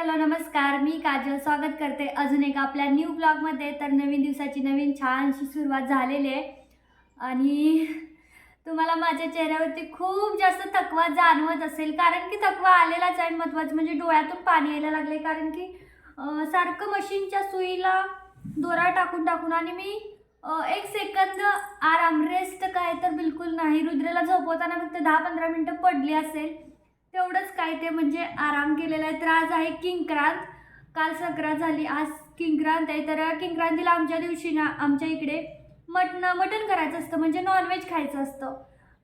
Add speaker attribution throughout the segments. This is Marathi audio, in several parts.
Speaker 1: हॅलो नमस्कार. मी काजल. स्वागत करते अजून एक आपल्या न्यू ब्लॉगमध्ये तर नवीन दिवसाची नवीन छानशी सुरुवात झालेली आहे. आणि तुम्हाला माझ्या चेहऱ्यावरती खूप जास्त थकवा जाणवत असेल. कारण की थकवा आलेलाच आहे. महत्त्वाचं म्हणजे डोळ्यातून पाणी यायला लागले कारण की सारखं मशीनच्या सुईला दोरा टाकून टाकून आणि मी एक सेकंद आराम रेस्ट काय तर बिलकुल नाही. रुद्रेला झोपवताना फक्त दहा पंधरा मिनटं पडली असेल. तेवढंच काय ते म्हणजे आराम केलेला आहे. तर आज आहे किंक्रांत. काल संक्रांत झाली आज किंक्रांत आहे. तर किंक्रांतीला आमच्या दिवशी ना आमच्या इकडे मटन मटण करायचं असतं. म्हणजे नॉनव्हेज खायचं असतं.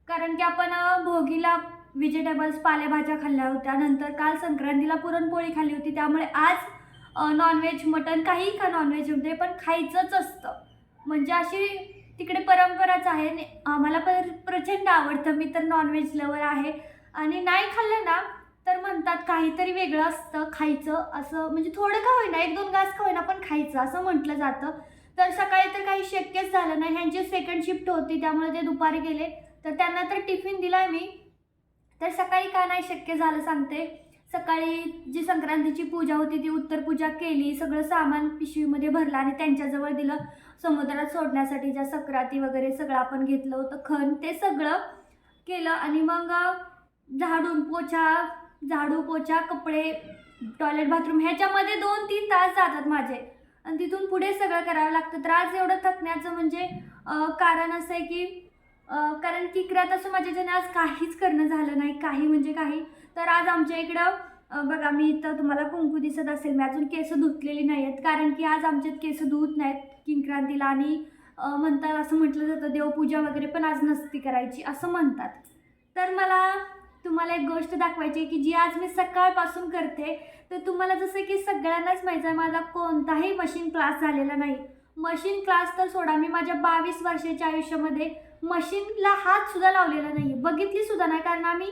Speaker 1: कारण की आपण भोगीला व्हेजिटेबल्स पालेभाज्या खाल्ल्या होत्या. नंतर काल संक्रांतीला पुरणपोळी खाल्ली होती. त्यामुळे आज नॉनव्हेज मटण काहीही खा नॉनव्हेजमध्ये पण खायचंच असतं. म्हणजे अशी तिकडे परंपराच आहे. आणि आम्हाला पण प्रचंड आवडतं. मी तर नॉनव्हेज लवर आहे. आणि नाही खाल्लं ना तर म्हणतात काहीतरी वेगळं असतं खायचं असं म्हणजे थोडं का होईना एक दोन घास का होईना पण खायचं असं म्हटलं जातं. तर सकाळी तर काही शक्यच झालं नाही ह्यांची सेकंड शिफ्ट होती त्यामुळे ते दुपारी गेले. तर त्यांना तर टिफिन दिला मी. तर सकाळी का नाही शक्य झालं सांगते. सकाळी जी संक्रांतीची पूजा होती ती उत्तर पूजा केली सगळं सामान पिशवीमध्ये भरलं आणि त्यांच्याजवळ दिलं. समुद्रात सोडण्यासाठी ज्या सक्राती वगैरे सगळं आपण घेतलं होतं खण ते सगळं केलं. आणि मग झाडून पोछा झाडू पोछा कपडे टॉयलेट बाथरूम ह्याच्यामध्ये दोन तीन तास जातात माझे. आणि तिथून पुढे सगळं करावं लागतं. तर आज एवढं थकण्याचं म्हणजे कारण असं आहे की कारण की क्रात असं माझ्याच्याने आज काहीच करणं झालं नाही. काही म्हणजे काही. तर आज आमच्या इकडं बघा मी इथं तुम्हाला कुंकू दिसत असेल. मी अजून केस धुतलेली नाही आहेत कारण की आज आमच्यात केस धुत नाहीत किंक्रांतीला. आणि म्हणतात असं म्हटलं जातं देवपूजा वगैरे पण आज नसती करायची. असं म्हणतात. तर मला तुम्हाला एक गोष्ट दाखवायची आहे की जी आज मी सकाळपासून करते तर तुम्हाला जसं की सगळ्यांनाच माहिती आहे माझा कोणताही मशीन क्लास झालेला नाही. मशीन क्लास तर सोडा मी माझ्या बावीस वर्षाच्या आयुष्यामध्ये मशीनला हातसुद्धा लावलेला नाही. बघितली सुद्धा नाही कारण आम्ही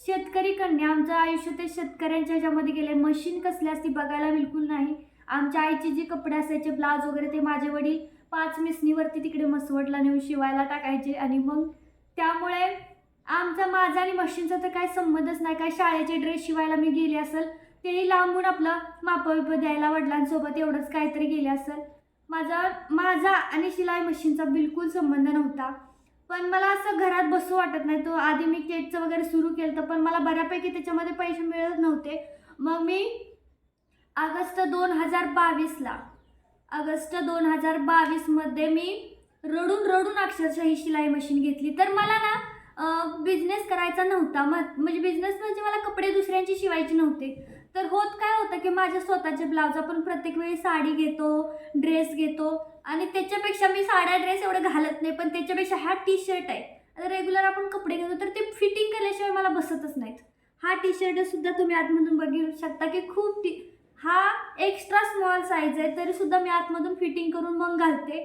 Speaker 1: शेतकरी कन्या आमचं आयुष्य ते शेतकऱ्यांच्या ह्याच्यामध्ये गेले मशीन कसली असती बघायला बिलकुल नाही. आमच्या आईचे जे कपडे असायचे ब्लाउज वगैरे ते माझे वडील पाच मिसनीवरती तिकडे मसवडला नेऊन शिवायला टाकायचे आणि मग त्यामुळे आमचा माझा आणि मशीनचा तर काही संबंधच नाही. काय शाळेचे ड्रेस शिवायला मी गेले असेल तेही लांबून आपलं मापविप द्यायला वडिलांसोबत एवढंच काहीतरी गेले असेल. माझा माझा आणि शिलाई मशीनचा बिलकुल संबंध नव्हता. पण मला असं घरात बसू वाटत नाही. तो आधी मी केकचं वगैरे सुरू केलं तर पण मला बऱ्यापैकी त्याच्यामध्ये पैसे मिळत नव्हते. मग मी ऑगस्ट दोन हजार बावीसला ऑगस्ट दोन हजार बावीसमध्ये मी रडून रडून अक्षरशः ही शिलाई मशीन घेतली. तर मला ना बिझनेस करायचा नव्हता. मग म्हणजे बिझनेस म्हणजे मला कपडे दुसऱ्यांची शिवायचे नव्हते. तर होत काय होतं की माझ्या स्वतःचे ब्लाऊज आपण प्रत्येक वेळी साडी घेतो ड्रेस घेतो आणि त्याच्यापेक्षा मी साड्या ड्रेस एवढं घालत नाही पण त्याच्यापेक्षा हा टी शर्ट आहे. आता रेग्युलर आपण कपडे घेतो तर ते फिटिंग केल्याशिवाय मला बसतच नाहीत. हा टी शर्टसुद्धा तुम्ही आतमधून बघू शकता की खूप टी हा एक्स्ट्रा स्मॉल साईज आहे तरीसुद्धा मी आतमधून फिटिंग करून मग घालते.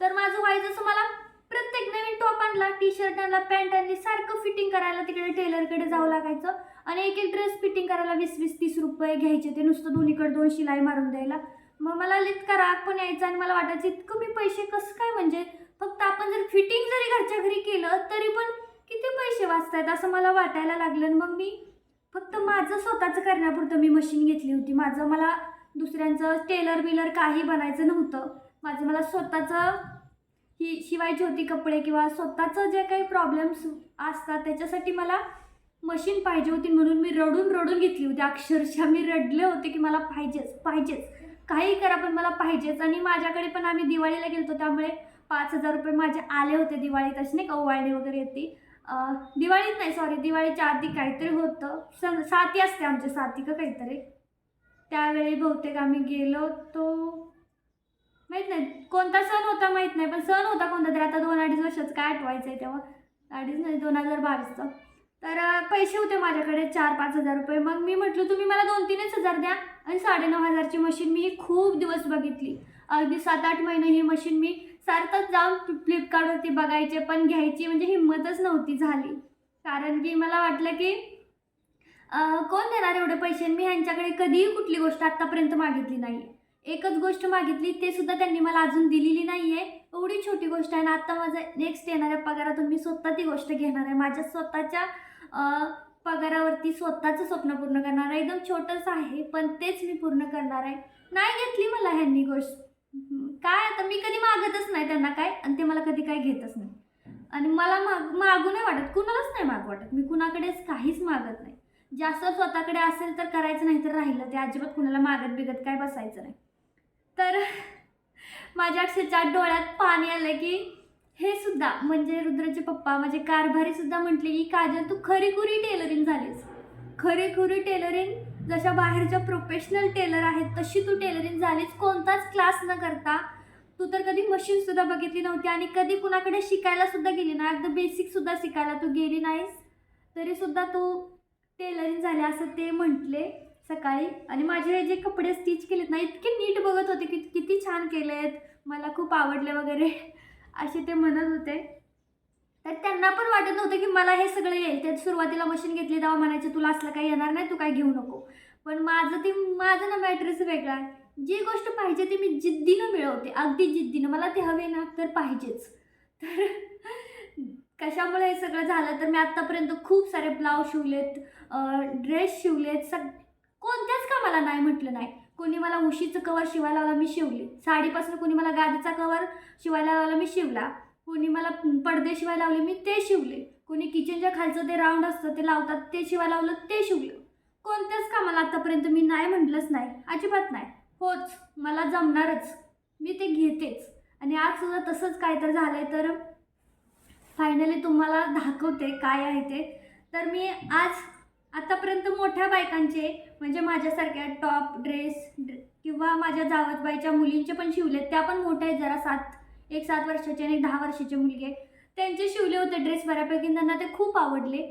Speaker 1: तर माझं व्हायचं असं मला प्रत्येक नवीन टॉप आणला टी शर्ट आणला पॅन्ट आणली सारखं फिटिंग करायला तिकडे टेलरकडे जावं लागायचं. आणि एक एक ड्रेस फिटिंग करायला वीस वीस तीस रुपये घ्यायचे. ते नुसतं दोन्हीकडे दोन शिलाई मारून द्यायला. मग मला इतका राग पण यायचा आणि मला वाटायचं इतकं मी पैसे कसं काय म्हणजे? फक्त आपण जर फिटिंग जरी घरच्या घरी केलं तरी पण किती पैसे वाचतायत असं मला वाटायला लागलं. आणि मग मी फक्त माझं स्वतःचं करण्यापुरतं मी मशीन घेतली होती. माझं मला दुसऱ्यांचं टेलर बिलर काही बनायचं नव्हतं. माझं मला स्वतःचं ही शिवायची होती कपडे किंवा स्वतःचं जे काही प्रॉब्लेम्स असतात त्याच्यासाठी मला मशीन पाहिजे होती म्हणून मी रडून रडून घेतली होती. अक्षरशः मी रडले होते की मला पाहिजेच पाहिजेच. काही करा पण मला पाहिजेच. आणि माझ्याकडे पण आम्ही दिवाळीला गेलो त्यामुळे पाच हजार रुपये माझे आले होते दिवाळीत. असे नाही का ओवाळणी वगैरे येते दिवाळीत नाही सॉरी दिवाळीच्या आधी काहीतरी होतं. सण साती असते आमच्या साती का काहीतरी? त्यावेळी बहुतेक आम्ही गेलो तो माहीत नाही. कोणता सण होता माहीत नाही पण सण होता कोणता तरी. आता दोन अडीच वर्षाचं काय आठवायचं आहे तेव्हा. अडीच नाही दोन हजार बावीसचं. तर पैसे होते माझ्याकडे चार पाच हजार रुपये. मग मी म्हटलं तुम्ही मला दोन तीनच हजार द्या आणि साडेनऊ हजारची मशीन मी ही खूप दिवस बघितली. अगदी सात आठ महिने ही मशीन मी सारखंच जाऊन फ्लिपकार्टवरती बघायचे पण घ्यायची म्हणजे हिंमतच नव्हती झाली. कारण की मला वाटलं की कोण देणार एवढे पैसे? मी ह्यांच्याकडे कधीही कुठली गोष्ट आत्तापर्यंत मागितली नाही. एकच गोष्ट मागितली ते सुद्धा त्यांनी मला अजून दिलेली नाही आहे एवढी छोटी गोष्ट आहे आणि आता माझं नेक्स्ट येणाऱ्या पगारातून मी स्वतः ती गोष्ट घेणार आहे. माझ्या स्वतःच्या पगारावरती स्वतःचं स्वप्न पूर्ण करणार आहे. एकदम छोटंसं आहे पण तेच मी पूर्ण करणार आहे. नाही घेतली मला ह्यांनी गोष्ट. काय आता मी कधी मागतच नाही त्यांना काय आणि ते मला कधी काय घेतच नाही. आणि मला माग मागू नाही वाटत. कुणालाच नाही माग वाटत. मी कुणाकडेच काहीच मागत नाही. जास्त स्वतःकडे असेल तर करायचं नाही तर राहिलं. ते अजिबात कुणाला मागत बिगत काय बसायचं नाही. तर माझ्या अक्षरच्या डोळ्यात पाणी आलं की हे सुद्धा म्हणजे रुद्रचे पप्पा माझे कारभारी सुद्धा म्हटले की काजल तू खरीखुरी टेलरिंग झालीस. खरीखुरी टेलरिंग जशा बाहेरच्या प्रोफेशनल टेलर आहेत तशी तू टेलरिंग झालीस. कोणताच क्लास न करता तू तर कधी मशीन सुद्धा बघितली नव्हती आणि कधी कुणाकडे शिकायला सुद्धा गेली ना अगदी बेसिक सुद्धा शिकायला तू गेली नाहीस. तरी सुद्धा तू टेलरिंग झाले असं ते म्हटले. सकाळी. आणि माझे हे जे कपडे स्टिच केलेत ना इतके नीट बघत होते की किती छान केले आहेत मला खूप आवडले वगैरे. असे ते म्हणत होते. तर त्यांना पण वाटत नव्हतं की मला हे सगळं येईल. ते सुरुवातीला मशीन घेतली तेव्हा म्हणायचे तुला असलं काही येणार नाही तू काय घेऊ नको. पण माझं ते माझं ना मॅट्रेस वेगळा आहे. जी गोष्ट पाहिजे ती मी जिद्दीनं मिळवते. अगदी जिद्दीनं. मला ते हवे ना तर पाहिजेच. तर कशामुळे हे सगळं झालं? तर मी आत्तापर्यंत खूप सारे ब्लाऊज शिवलेत ड्रेस शिवलेत. सग कोणत्याच कामाला नाही म्हटलं नाही. कोणी मला उशीचं कवर शिवायला लावला मी शिवली. साडीपासून कोणी मला गादीचा कवर शिवायला लावला मी शिवला. कोणी मला पडदे शिवायला लावले मी ते शिवले. कोणी किचनच्या खालचं ते राऊंड असतं ते लावतात ते शिवायला लावलं ते शिवलं. कोणत्याच कामाला आत्तापर्यंत मी नाही म्हटलंच नाही अजिबात नाही. होच मला जमणारच. मी ते घेतेच. आणि आज सुद्धा तसंच काय तर झालं आहे तर फायनली तुम्हाला दाखवते काय आहे ते. तर मी आज आतापर्यंत मोठ्या बायकांचे म्हणजे माझ्यासारख्या टॉप ड्रेस किंवा माझ्या जावतबाईच्या मुलींचे पण शिवलेत. त्या पण मोठ्या आहेत जरा सात एक सात वर्षाचे आणि एक दहा वर्षाचे मुलगे आहे त्यांचे शिवले होते ड्रेस बऱ्यापैकी त्यांना ते खूप आवडले.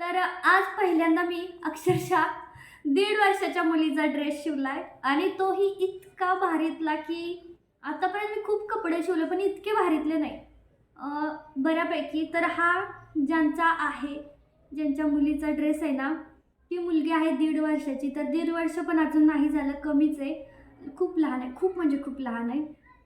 Speaker 1: तर आज पहिल्यांदा मी अक्षरशः दीड वर्षाच्या मुलीचा ड्रेस शिवला आहे आणि तोही इतका भारीतला की आतापर्यंत मी खूप कपडे शिवले पण इतके भारीतले नाही. बऱ्यापैकी. तर हा ज्यांचा आहे ज्यांच्या मुलीचा ड्रेस आहे ना ती मुलगी आहे दीड वर्षाची. तर दीड वर्ष पण अजून नाही झालं कमीच आहे. खूप लहान आहे खूप म्हणजे खूप लहान आहे.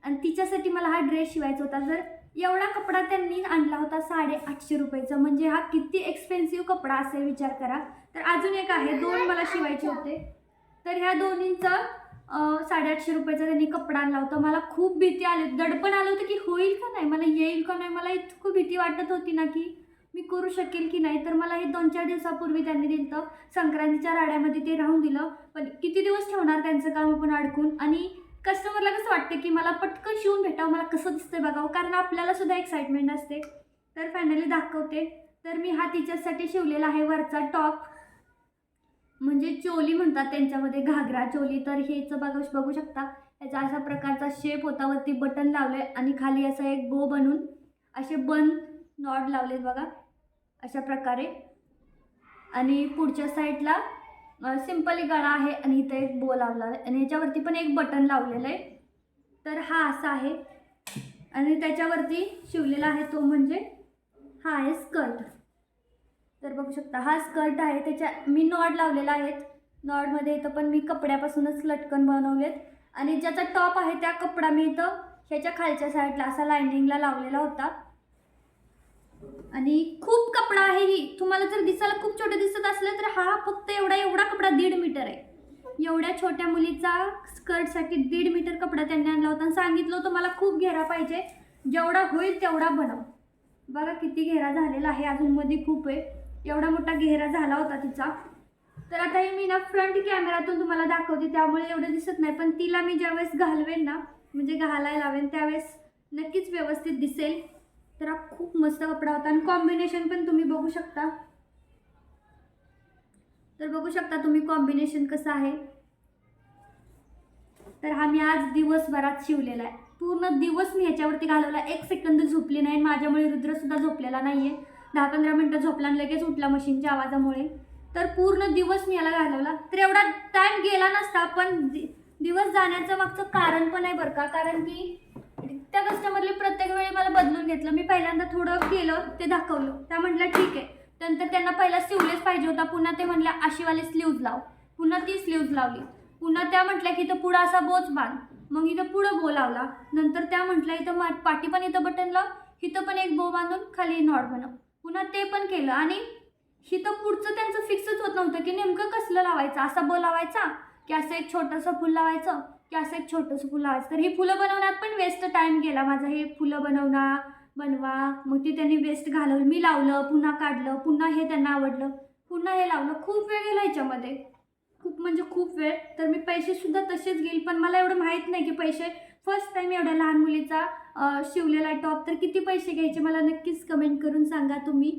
Speaker 1: आणि तिच्यासाठी मला हा ड्रेस शिवायचा होता. जर एवढा कपडा त्यांनी आणला होता साडेआठशे रुपयाचा. म्हणजे हा किती एक्सपेन्सिव्ह कपडा असेल विचार करा. तर अजून एक आहे दोन मला शिवायचे होते. तर ह्या दोन्हींचं साडेआठशे रुपयाचा त्यांनी कपडा आणला होता. मला खूप भीती आली दडपण आलं होतं की होईल का नाही? मला येईल का नाही? मला इतकं भीती वाटत होती ना की मी करू शकेल की नाही तर मला हे दोन चार दिवसापूर्वी त्यांनी दिलं. तर संक्रांतीच्या राड्यामध्ये ते राहून दिलं. पण किती दिवस ठेवणार त्यांचं काम आपण अडकून? आणि कस्टमरला कसं वाटतं की मला पटकन शिवून भेटावं? मला कसं दिसतंय बघावं? कारण आपल्याला सुद्धा एक्साइटमेंट असते. तर फायनली दाखवते. तर मी हा तिच्यासाठी शिवलेला आहे वरचा टॉप म्हणजे चोली म्हणतात त्यांच्यामध्ये घागरा चोली. तर हेच बघा बघू शकता. याचा अशा प्रकारचा शेप होता. वरती बटन लावले आणि खाली असं एक बो बनून असे बन नॉड लावलेत बघा. अशा प्रकारे. आणि पुढच्या साईडला सिंपली गळा आहे आणि इथं एक बो लावला आहे. आणि याच्यावरती पण एक बटन लावलेलं आहे. तर हा असा आहे. आणि त्याच्यावरती शिवलेला आहे तो म्हणजे हा आहे स्कर्ट तर बघू शकता हा स्कर्ट आहे. त्याच्या मी नॉड लावलेला आहेत नॉडमध्ये इथं पण मी कपड्यापासूनच लटकन बनवलेत. आणि ज्याचा टॉप आहे त्या कपडा मी इथं ह्याच्या खालच्या साईडला असा लायनिंगला लावलेला होता. आणि खूप कपडा आहे ही. तुम्हाला जर दिसायला खूप छोटे दिसत असलं तर हा फक्त एवढा एवढा कपडा दीड मीटर आहे. एवढ्या छोट्या मुलीचा स्कर्टसाठी दीड मीटर कपडा त्यांनी आणला होता आणि सांगितलं होतं मला खूप घेरा पाहिजे. जेवढा होईल तेवढा बनव. बघा किती घेरा झालेला आहे अजूनमध्ये खूप आहे. एवढा मोठा घेरा झाला होता तिचा. तर आता हे मी ना फ्रंट कॅमेरातून तुम्हाला दाखवते त्यामुळे एवढं दिसत नाही. पण तिला मी ज्यावेळेस घालवेन ना म्हणजे घालायला लावेन त्यावेळेस नक्कीच व्यवस्थित दिसेल. तर हा खूप मस्त कपडा होता. आणि कॉम्बिनेशन पण तुम्ही बघू शकता. तर बघू शकता तुम्ही कॉम्बिनेशन कसं आहे. तर हा मी आज दिवसभरात शिवलेला आहे. पूर्ण दिवस मी ह्याच्यावरती घालवला. एक सेकंद झोपली नाही आणि माझ्यामुळे रुद्रसुद्धा झोपलेला नाही आहे दहा पंधरा मिनटं झोपला आणि लगेच उठला मशीनच्या आवाजामुळे. तर पूर्ण दिवस मी याला घालवला. तर एवढा टाईम गेला नसता पण दि- दिवस जाण्याचं मागचं कारण पण आहे बरं का. कारण की त्या कस्टमरने प्रत्येक वेळी मला बदलून घेतलं. मी पहिल्यांदा थोडं केलं ते दाखवलं. त्या म्हटलं ठीक आहे. नंतर त्यांना पहिला स्लीवलेस पाहिजे होता. पुन्हा ते म्हटल्या आशीवाले स्लीव्ज लाव. पुन्हा ती स्लीव्ज लावली. पुन्हा त्या म्हटल्या की इथं पुढं असा बोच बांध. मग इथं पुढं बो लावला. नंतर त्या म्हटल्या इथं मा पाठी पण इथं बटन लाव. इथं पण एक बो बांधून खाली नॉट बनव. पुन्हा ते पण केलं. आणि इथं पुढचं त्यांचं फिक्सच होत नव्हतं की नेमकं कसलं लावायचं? असा बो लावायचा की असं एक छोटंसं फुल लावायचं? की असं एक छोटंसं फुलं लावायचं तर हे फुलं बनवण्यात पण वेस्ट टाईम गेला. माझा हे फुलं बनवणार बनवा. मग ती त्यांनी वेस्ट घालवलं. मी लावलं पुन्हा काढलं पुन्हा हे त्यांना आवडलं. पुन्हा हे लावलं. खूप वेळ गेला ह्याच्यामध्ये खूप म्हणजे खूप वेळ. तर मी पैसेसुद्धा तसेच घेईल. पण मला एवढं माहीत नाही की पैसे फर्स्ट टाईम एवढ्या लहान मुलीचा शिवलेला टॉप तर किती पैसे घ्यायचे मला नक्कीच कमेंट करून सांगा तुम्ही.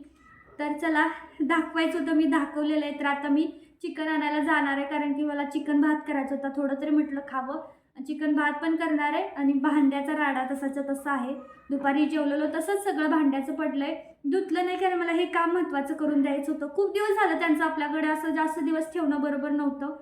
Speaker 1: तर चला दाखवायचं होतं मी दाखवलेलं आहे. तर आता मी चिकन आणायला जाणार आहे कारण की मला चिकन भात करायचा होता. थोडं तरी म्हटलं खावं. चिकन भात पण करणार आहे आणि भांड्याचा राडा तसाच्या तसा आहे. दुपारी जेवलेलो तसंच सगळं भांड्याचं पडलं आहे धुतलं नाही कारण मला हे काम महत्त्वाचं करून द्यायचं होतं. खूप दिवस झालं त्यांचं आपल्याकडे असं जास्त दिवस ठेवणं बरोबर नव्हतं.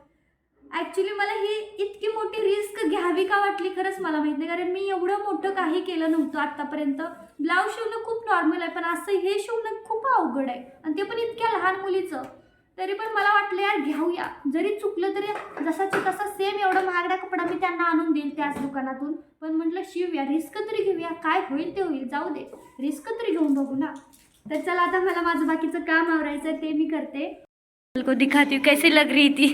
Speaker 1: ॲक्च्युली मला ही इतकी मोठी रिस्क घ्यावी का वाटली खरंच मला माहीत नाही. कारण मी एवढं मोठं काही केलं नव्हतं आत्तापर्यंत. ब्लाऊज शिवणं खूप नॉर्मल आहे पण असं हे शिवणं खूप अवघड आहे. आणि ते पण इतक्या लहान मुलीचं. तरी पण मला वाटलं यार घेऊया जरी चुकलं तरी जसाची तसा सेम एवढा महागडा कपडा मी त्यांना आणून देईल त्याच दुकानातून. पण म्हटलं शिवूया रिस्क तरी घेऊया. काय होईल ते होईल. जाऊ दे. रिस्क तरी घेऊन बघू ना. तर चला आता मला माझं बाकीचं काम आवरायचं आहे ते मी करते. को दिखाती हूँ कैसे लग रही थी?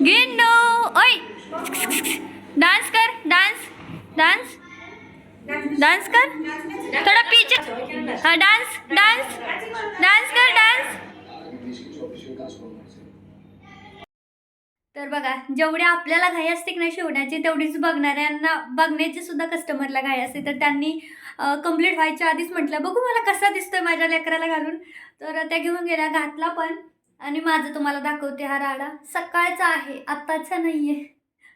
Speaker 1: गेंडो ओए डांस कर डांस डांस डांस कर। थोड़ा पीछे। हाँ डांस डांस डांस कर डांस। तर बघा जेवढी आपल्याला घाई असते की नाही शिवण्याची तेवढीच बघणाऱ्यांना बघण्याची सुद्धा कस्टमरला घाई असते. तर त्यांनी कंप्लीट व्हायच्या आधीच म्हटलं बघू मला कसा दिसतोय माझ्या लेकराला घालून. तर त्या घेऊन गेल्या घातला पण. आणि माझं तुम्हाला दाखवते हा राडा. सकाळचा आहे आत्ताचा नाही आहे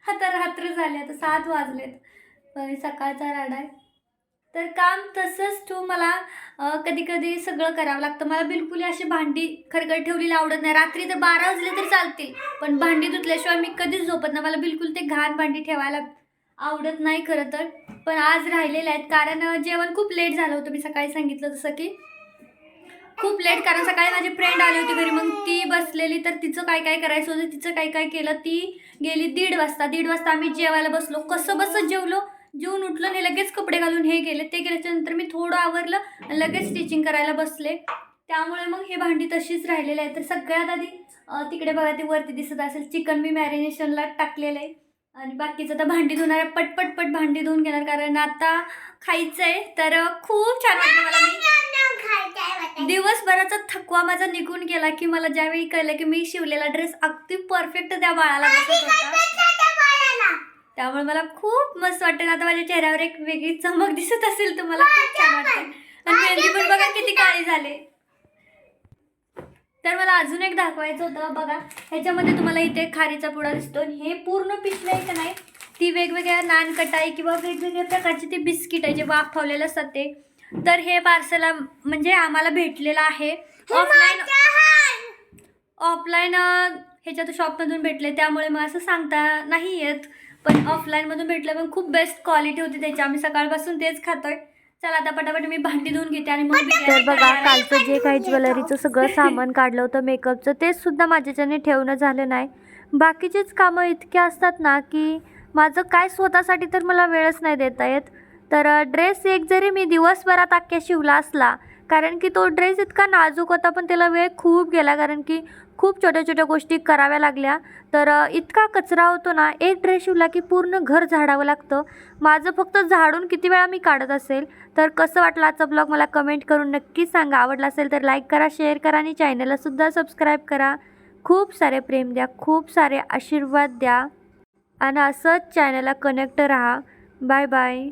Speaker 1: आता रात्र झाले आता सात वाजलेत. पण सकाळचा राडा आहे. तर काम तसंच तू मला कधी कधी सगळं करावं लागतं. मला बिलकुल अशी भांडी खरकट ठेवलेली आवडत नाही. रात्री तर बारा वाजले तर चालतील पण भांडी धुतल्याशिवाय मी कधीच झोपत नाही. मला बिलकुल ते घाण भांडी ठेवायला आवडत नाही खरं तर. पण आज राहिलेले आहेत कारण जेवण खूप लेट झालं होतं. मी सकाळी सांगितलं जसं की खूप लेट कारण सकाळी माझी फ्रेंड आली होती घरी. मग ती बसलेली तर तिचं काय काय करायचं होतं तिचं काय काय केलं ती गेली दीड वाजता. दीड वाजता आम्ही जेवायला बसलो. कसं बसं जेवलो जेवून उठलं आणि लगेच कपडे घालून हे गेले ते गेल्याच्यानंतर मी थोडं आवरलं आणि लगेच स्टिचिंग करायला बसले. त्यामुळे मग हे भांडी तशीच राहिलेली आहे तर सगळ्यात आधी तिकडे बघा ती वरती दिसत असेल चिकन मी मॅरिनेशनला टाकलेलं आहे. आणि बाकीचं तर भांडी धुणार आहे. पटपट पट भांडी धुवून घेणार. कारण आता खायचं आहे तर खूप छान वाटलं मला. मी दिवसभराचा थकवा माझा निघून गेला की मला ज्यावेळी कळलं की मी शिवलेला ड्रेस अगदी परफेक्ट त्या बाळाला बसत होता. त्यामुळे मला खूप मस्त वाटतं. आता माझ्या चेहऱ्यावर एक वेगळी चमक दिसत असेल तुम्हाला. खूप छान वाटतं. आणि मेहंदी पण बघा किती काळी झाले. तर मला अजून एक दाखवायचं होतं. बघा ह्याच्यामध्ये तुम्हाला इथे खारीचा पुडा दिसतो. आणि हे पूर्ण पिशवी आहे का नाही. ती वेगवेगळ्या नानकटाई किंवा वेगवेगळ्या प्रकारची ते बिस्किट आहे जे वाफवलेले असतात ते. तर हे पार्सल म्हणजे आम्हाला भेटलेलं आहे. ऑफलाईन ऑफलाईन ह्याच्यात शॉपमधून भेटले. त्यामुळे मग असं सांगता नाही येत पण ऑफलाईनमधून भेटलं पण खूप बेस्ट क्वालिटी होती त्याची. आम्ही सकाळपासून तेच खातोय. चला आता पटापट मी भांडी धुवून घेते आणि मग
Speaker 2: तर बघा. कालचं जे काही ज्वेलरीचं सगळं सामान काढलं होतं मेकअपचं तेच सुद्धा माझ्याच्याने ठेवणं झालं नाही. बाकीचेच कामं इतके असतात ना की माझं काय स्वतःसाठी तर मला वेळच नाही देता येत. तर ड्रेस एक जरी मी दिवसभरात अख्ख्या शिवला असला कारण की तो ड्रेस इतका नाजूक होता पण त्याला वेळ खूप गेला. कारण की खूप छोट्या छोट्या गोष्टी कराव्या लागल्या. तर इतका कचरा होतो ना एक ड्रेस शिवला की पूर्ण घर झाडावं लागतं. माझं फक्त झाडून किती वेळा मी काढत असेल तर कसं वाटलं आजचा ब्लॉग मला कमेंट करून नक्की सांगा. आवडला असेल तर लाईक करा शेअर करा आणि चॅनललासुद्धा सबस्क्राईब करा. खूप सारे प्रेम द्या खूप सारे आशीर्वाद द्या. आणि असंच चॅनलला कनेक्ट राहा. Bye bye